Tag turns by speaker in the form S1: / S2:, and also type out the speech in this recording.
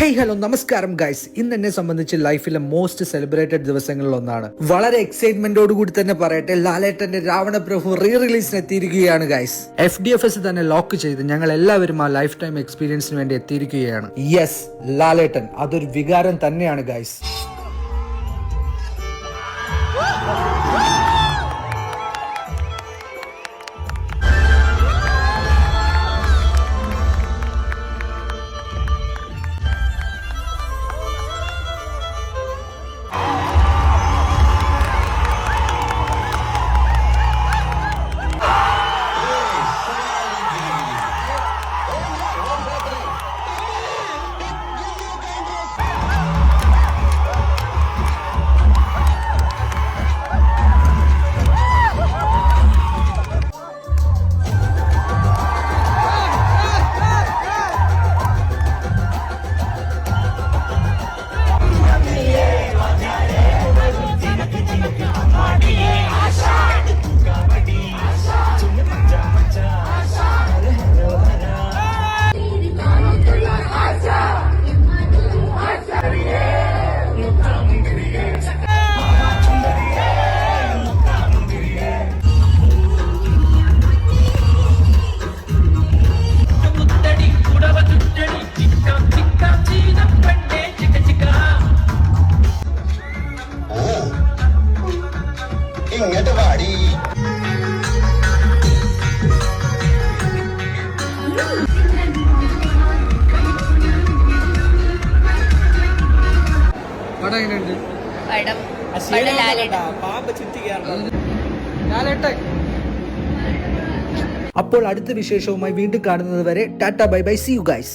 S1: Hey hello നമസ്കാരം guys ഇന്ന് എന്നെ സംബന്ധിച്ച് ലൈഫിലെ മോസ്റ്റ് സെലിബ്രേറ്റഡ് ദിവസങ്ങളിൽ ഒന്നാണ്. വളരെ എക്സൈറ്റ്മെന്റോട് കൂടി തന്നെ പറയട്ടെ ലാലേട്ടന്റെ രാവണപ്രഭു റീ റിലീസിന് എത്തിയിരിക്കുകയാണ് guys F D F S തന്നെ ലോക്ക് ചെയ്ത് ഞങ്ങൾ എല്ലാവരും ആ ലൈഫ് ടൈം എക്സ്പീരിയൻസിന് വേണ്ടി എത്തിയിരിക്കുകയാണ്. യെസ് ലാലേട്ടൻ അതൊരു വികാരം തന്നെയാണ് ഗൈസ്
S2: ഇങ്ങോട്ട്
S1: പടം അപ്പോൾ അടുത്ത വിശേഷവുമായി വീണ്ടും കാണുന്നത് വരെ tata bye bye see you guys